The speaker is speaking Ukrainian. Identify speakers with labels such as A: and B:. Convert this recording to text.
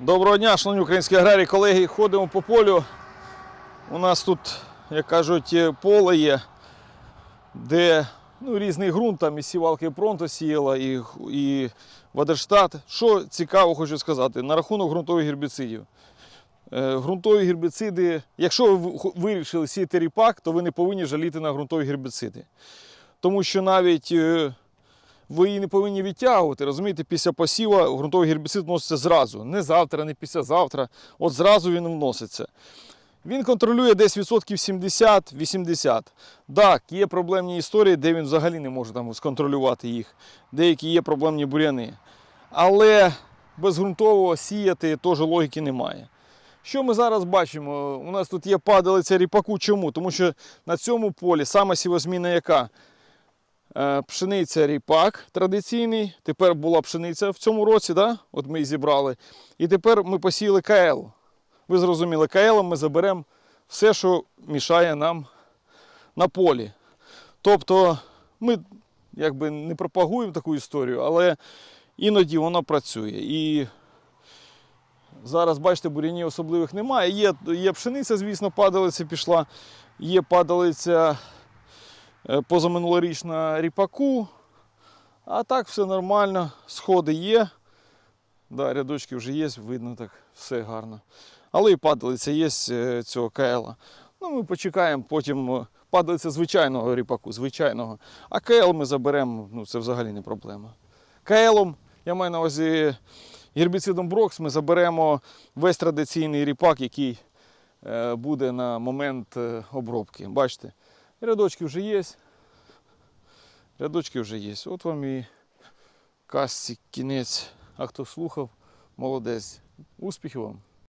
A: Доброго дня, шановні українські аграрії, колеги. Ходимо по полю. У нас тут, як кажуть, поле є, де ну, різний ґрунт, там і сівалки Пронто сіяла, і, і Вадерштат. Що цікаво, хочу сказати, на рахунок ґрунтових гербіцидів. Е, Ґрунтові гербіциди, якщо ви вирішили сіяти ріпак, то ви не повинні жаліти на ґрунтові гербіциди. Тому що навіть е, ви її не повинні відтягувати. Розумієте, після посіва ґрунтовий гербіцид вноситься зразу. Не завтра, не післязавтра. От зразу він вноситься. Він контролює десь відсотків 70-80. Так, є проблемні історії, де він взагалі не може там сконтролювати їх. Деякі є проблемні буряни. Але без ґрунтового сіяти теж логіки немає. Що ми зараз бачимо? У нас тут є падалиця ріпаку. Чому? Тому що на цьому полі саме сівозміна яка? Е, Пшениця ріпак традиційний. Тепер була пшениця в цьому році, да? от ми її зібрали. І тепер ми посіяли КЛ. Ви зрозуміли, КЛ ми заберемо все, що мішає нам на полі. Тобто ми якби не пропагуємо таку історію, але іноді вона працює. І зараз, бачите, бурянів особливих немає. Є, є пшениця, звісно, падалиця пішла, є падалиця е, позаминулорічна ріпаку. А так все нормально, сходи є. Да, рядочки вже є, видно так, все гарно. Але і падалиця є е, цього КЛ. Ну, ми почекаємо, потім е, падалиця звичайного ріпаку, звичайного. А КЛ ми заберемо, ну це взагалі не проблема. КЛом, я маю на увазі гербіцидом Брокс, ми заберемо весь традиційний ріпак, який буде на момент обробки. Бачите, рядочки вже є. Рядочки вже є. От вам і касці кінець. А хто слухав, молодець. Успіхів вам!